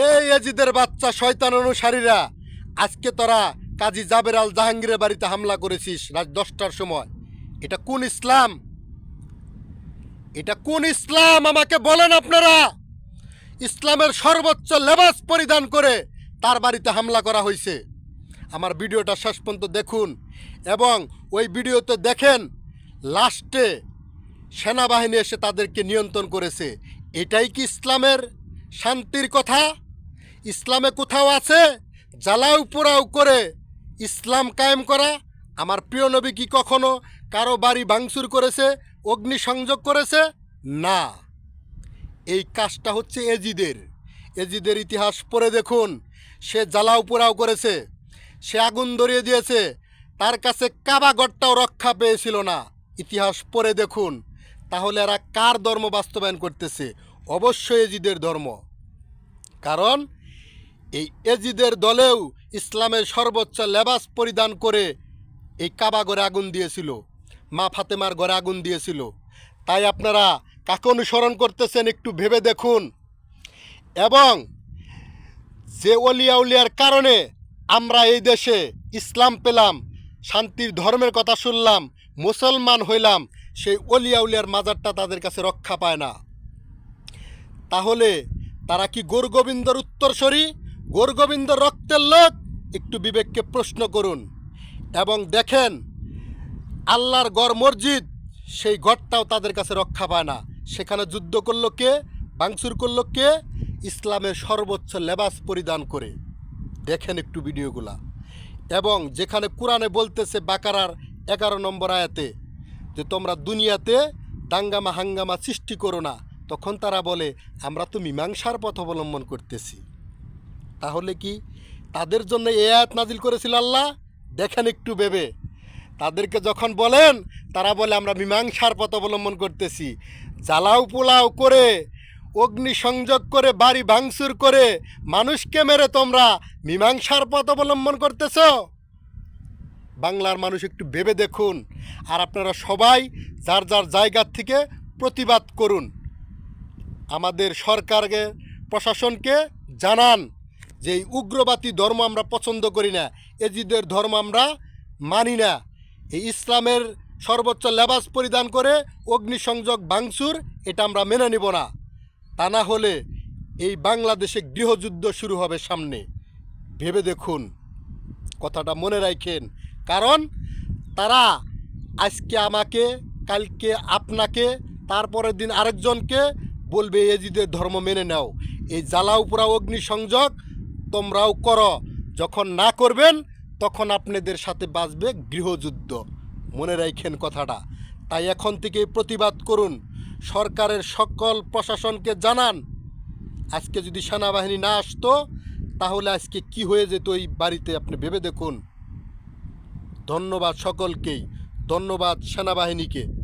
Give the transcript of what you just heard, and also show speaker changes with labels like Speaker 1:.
Speaker 1: এই এজিদের বাচ্চা শয়তান অনুসারীরা, আজকে তোরা কাজী জাবের আল জাহাঙ্গীরের বাড়িতে হামলা করেছিস রাত দশটার সময়। এটা কোন ইসলাম? এটা কোন ইসলাম আমাকে বলেন আপনারা? ইসলামের সর্বোচ্চ লেবাস পরিধান করে তার বাড়িতে হামলা করা হয়েছে। আমার ভিডিওটা শেষ পর্যন্ত দেখুন এবং ওই ভিডিওতে দেখেন, লাস্টে সেনাবাহিনী এসে তাদেরকে নিয়ন্ত্রণ করেছে। এটাই কি ইসলামের? শান্তির কথা, ইসলামে কোথাও আছে? জ্বালাও পোড়াও করে। ইসলাম কায়েম করা, আমার প্রিয় নবী কি কখনো কারও বাড়ি ভাঙচুর করেছে, অগ্নিসংযোগ করেছে? না। এই কাজটা হচ্ছে এজিদের। এজিদের ইতিহাস পড়ে দেখুন। সে জ্বালাও পোড়াও করেছে, সে আগুন ধরিয়ে দিয়েছে, তার কাছে কাবাগরটাও রক্ষা পেয়েছিল না। ইতিহাস পড়ে দেখুন। তাহলে এরা কার ধর্ম বাস্তবায়ন করতেছে? অবশ্যই এজিদের ধর্ম। কারণ এই এজিদের দলেও ইসলামের সর্বোচ্চ লেবাস পরিধান করে এই কাবা ঘরে আগুন দিয়েছিল, মা ফাতেমার ঘরে আগুন দিয়েছিল। তাই আপনারা কাকে অনুসরণ করতেছেন একটু ভেবে দেখুন। এবং যে অলিয়া উলিয়ার কারণে আমরা এই দেশে ইসলাম পেলাম, শান্তির ধর্মের কথা শুনলাম, মুসলমান হইলাম, সেই অলিয়া উলিয়ার মাজারটা তাদের কাছে রক্ষা পায় না। তাহলে তারা কি গোরগোবিন্দর উত্তরসরি গোরগোবিন্দ রক্তের লোক? একটু বিবেককে প্রশ্ন করুন। এবং দেখেন, আল্লাহর গড় মসজিদ, সেই গড়টাও তাদের কাছে রক্ষা পায় না। সেখানে যুদ্ধ করল কে? বাংসুর করল কে? ইসলামের সর্বোচ্চ লেবাস পরিধান করে। দেখেন একটু ভিডিওগুলা। এবং যেখানে কোরআনে বলতেছে বাকারার এগারো নম্বর আয়াতে, যে তোমরা দুনিয়াতে দাঙ্গামা হাঙ্গামা সৃষ্টি করো না তখন তারা বলে, আমরা তো মীমাংসার পথ অবলম্বন করতেছি। তাহলে কি তাদের জন্য এ আয়াত নাজিল করেছিল আল্লাহ? দেখেন একটু ভেবে। তাদেরকে যখন বলেন, তারা বলে, আমরা মীমাংসার পথ অবলম্বন করতেছি। জ্বালাও পোলাও করে অগ্নি সংযোগ করে, বাড়ি ভাঙচুর করে, মানুষকে মেরে তোমরা মীমাংসার পথ অবলম্বন করতেছ? বাংলার মানুষ একটু ভেবে দেখুন, আর আপনারা সবাই যার যার জায়গার থেকে প্রতিবাদ করুন। আমাদের সরকারকে, প্রশাসনকে জানান যে এই উগ্রবাদী ধর্ম আমরা পছন্দ করি না, এজিদের ধর্ম আমরা মানি না। এই ইসলামের সর্বোচ্চ লেবাস পরিধান করে অগ্নিসংযোগ ভাঙচুর, এটা আমরা মেনে নিব না। তা না হলে এই বাংলাদেশে গৃহযুদ্ধ শুরু হবে সামনে। ভেবে দেখুন, কথাটা মনে রাখেন। কারণ তারা আজকে আমাকে, কালকে আপনাকে, তারপরের দিন আরেকজনকে বলবে এজিদের ধর্ম মেনে নাও। এই জ্বালাও পোড়া অগ্নিসংযোগ তোমরাও করো। যখন না করবেন, তখন আপনাদের সাথে বাঁচবে গৃহযুদ্ধ। মনে রাখেন কথাটা। তাই এখন থেকে প্রতিবাদ করুন। সরকারের সকল প্রশাসনকে জানান, আজকে যদি সেনাবাহিনী না আসতো, তাহলে আজকে কি হয়ে যেত এই বাড়িতে আপনি ভেবে দেখুন। ধন্যবাদ সকলকেই। ধন্যবাদ সেনাবাহিনীকে।